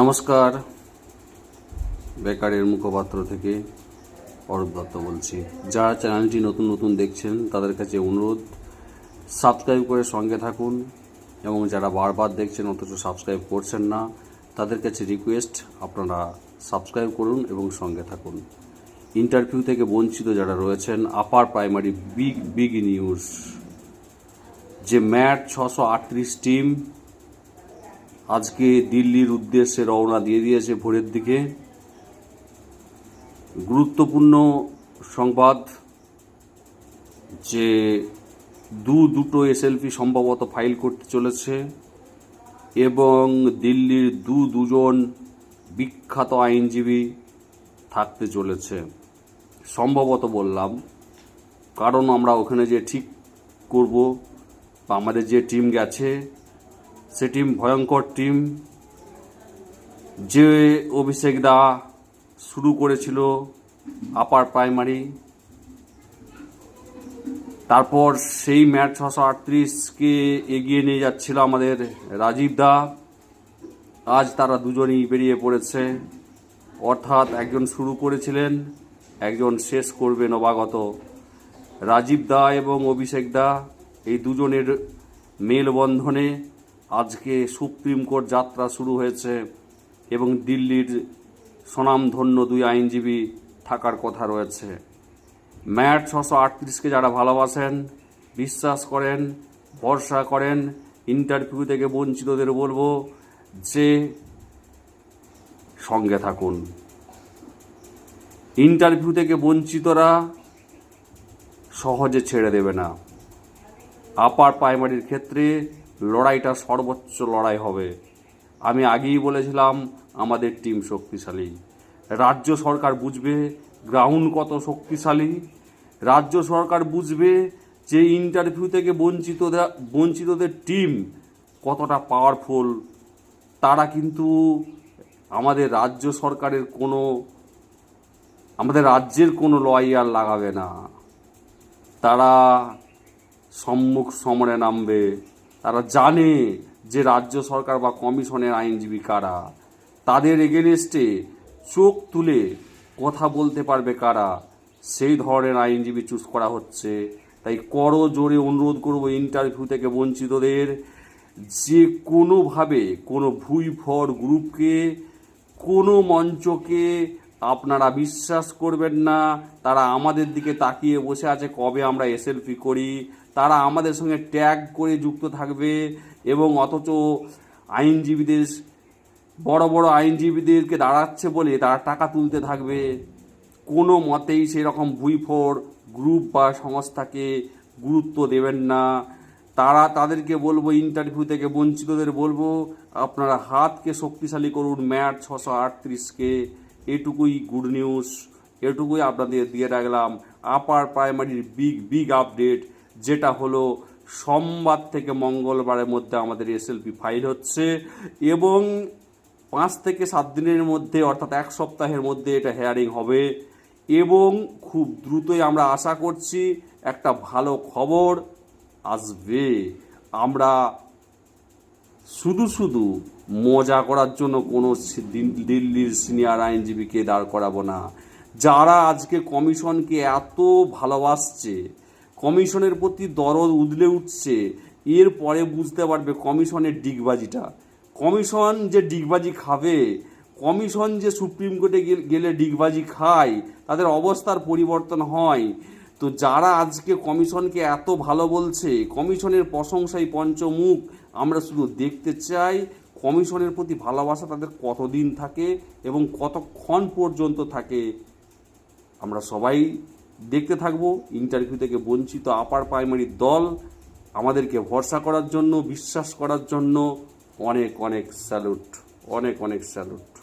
নমস্কার। বেকারের মুখপাত্র থেকে অরূপ দত্ত বলছি। যারা চ্যানেলটি নতুন নতুন দেখছেন, তাদের কাছে অনুরোধ, সাবস্ক্রাইব করে সঙ্গে থাকুন এবং যারা বারবার দেখছেন অথচ সাবস্ক্রাইব করছেন না, তাদের কাছে রিকোয়েস্ট আপনারা সাবস্ক্রাইব করুন এবং সঙ্গে থাকুন। ইন্টারভিউ থেকে বঞ্চিত যারা রয়েছেন upper primary big big news যে ম্যাট ছশো টিম আজকে দিল্লির উদ্দেশ্যে রওনা দিয়ে দিয়েছে ভোরের দিকে। গুরুত্বপূর্ণ সংবাদ যে দু দুটো এসএলপি সম্ভবত ফাইল করতে চলেছে এবং দিল্লির দু দুজন বিখ্যাত আইনজীবী থাকতে চলেছে। সম্ভবত বললাম, কারণ আমরা ওখানে যে ঠিক করব বা আমাদের যে টিম গেছে সে টিম ভয়ঙ্কর টিম। যে অভিষেক দা শুরু করেছিল আপার প্রাইমারি তারপর সেই ম্যাচ ছশো আটত্রিশকে এগিয়ে নিয়ে যাচ্ছিল আমাদের রাজীব দা। আজ তারা দুজনই বেরিয়ে পড়েছে। অর্থাৎ একজন শুরু করেছিলেন, একজন শেষ করবে নবাগত। রাজীব দা এবং অভিষেক দা এই দুজনের মেলবন্ধনে আজকে সুপ্রিম কোর্ট যাত্রা শুরু হয়েছে এবং দিল্লির স্বনামধন্য দুই আইনজীবী থাকার কথা রয়েছে। ম্যাট ছশো আটত্রিশকে যারা ভালোবাসেন, বিশ্বাস করেন, ভরসা করেন ইন্টারভিউ থেকে বঞ্চিতদের বলব, যে সঙ্গে থাকুন। ইন্টারভিউ থেকে বঞ্চিতরা সহজে ছেড়ে দেবে না। আপার প্রাইমারির ক্ষেত্রে লড়াইটা সর্বোচ্চ লড়াই হবে। আমি আগেই বলেছিলাম, আমাদের টিম শক্তিশালী। রাজ্য সরকার বুঝবে গ্রাউন্ড কত শক্তিশালী। রাজ্য সরকার বুঝবে যে ইন্টারভিউ থেকে বঞ্চিত বঞ্চিতদের টিম কতটা পাওয়ারফুল তারা কিন্তু আমাদের রাজ্য সরকারের কোনো, আমাদের রাজ্যের কোনো লয়ার লাগাবে না। তারা সম্মুখ সমরে নামবে। তারা জানে যে রাজ্য সরকার বা কমিশনের আইনজীবী কারা। তাদের এগেনস্টে চোখ তুলে কথা বলতে পারবে কারা। সেই ধরনের আইনজীবী চুজ করা হচ্ছে। তাই করো জোরে অনুরোধ করব ইন্টারভিউ থেকে বঞ্চিতদের। যে কোনোভাবে কোনো ভুই ফর গ্রুপকে কোনো মঞ্চকে আপনারা বিশ্বাস করবেন না, তারা আমাদের দিকে তাকিয়ে বসে আছে, কবে আমরা এসএলপি করি, তারা আমাদের সঙ্গে ট্যাগ করে যুক্ত থাকবে এবং অথচ আইনজীবীদের, বড় বড় আইনজীবীদেরকে দাঁড়াচ্ছে বলে তারা টাকা তুলতে থাকবে। কোনো মতেই সেরকম ভুইফোর গ্রুপ বা সংস্থাকে গুরুত্ব দেবেন না। তারা তাদেরকে বলব ইন্টারভিউ থেকে বঞ্চিতদের বলব, আপনারা হাতকে শক্তিশালী করুন ম্যাট ছশো আটত্রিশকে। এটুকুই গুড নিউজ এটুকুই আপনাদের দিয়ে রাখলাম। আপার প্রাইমারির বিগ বিগ আপডেট যেটা হলো সোমবার থেকে মঙ্গলবারের মধ্যে আমাদের এসএলপি ফাইল হচ্ছে এবং পাঁচ থেকে সাত দিনের মধ্যে, অর্থাৎ এক সপ্তাহের মধ্যে এটা হেয়ারিং হবে এবং খুব দ্রুতই আমরা আশা করছি একটা ভালো খবর আসবে। আমরা শুধু শুধু মজা করার জন্য কোনো দিল্লির সিনিয়র আইনজীবীকে দাঁড় করাবো না। যারা আজকে কমিশনকে এত ভালোবাসছে, কমিশনের প্রতি দরদ উদলে উঠছে এরপরে বুঝতে পারবে কমিশনের ডিগবাজিটা। কমিশন যে ডিগবাজি খাবে, কমিশন যে সুপ্রিম কোর্টে গেলে ডিগবাজি খায়, তাদের অবস্থার পরিবর্তন হয়। তো যারা আজকে কমিশনকে এত ভালো বলছে, কমিশনের প্রশংসাই পঞ্চমুখ আমরা শুধু দেখতে চাই কমিশনের প্রতি ভালোবাসা তাদের কতদিন থাকে এবং কতক্ষণ পর্যন্ত থাকে। আমরা সবাই দেখতে থাকব ইন্টারভিউ থেকে বঞ্চিত আপার প্রাইমারি দল আমাদেরকে ভরসা করার জন্য, বিশ্বাস করার জন্য অনেক অনেক স্যালুট অনেক অনেক স্যালুট